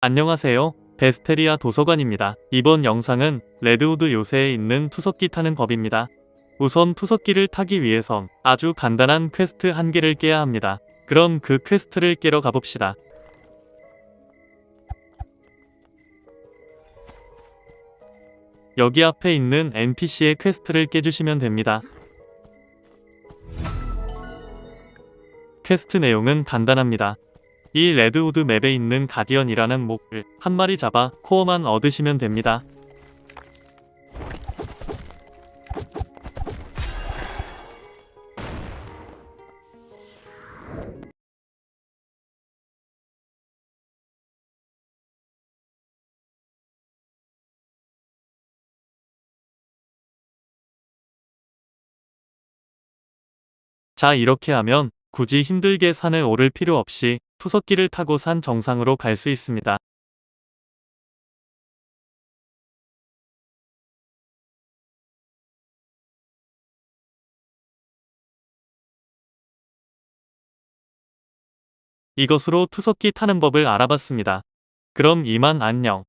안녕하세요. 베스테리아 도서관입니다. 이번 영상은 레드우드 요새에 있는 투석기 타는 법입니다. 우선 투석기를 타기 위해선 아주 간단한 퀘스트 한 개를 깨야 합니다. 그럼 그 퀘스트를 깨러 가봅시다. 여기 앞에 있는 NPC의 퀘스트를 깨주시면 됩니다. 퀘스트 내용은 간단합니다. 이 레드우드 맵에 있는 가디언이라는 몹을 한 마리 잡아 코어만 얻으시면 됩니다. 자 이렇게 하면 굳이 힘들게 산을 오를 필요 없이 투석기를 타고 산 정상으로 갈 수 있습니다. 이것으로 투석기 타는 법을 알아봤습니다. 그럼 이만 안녕.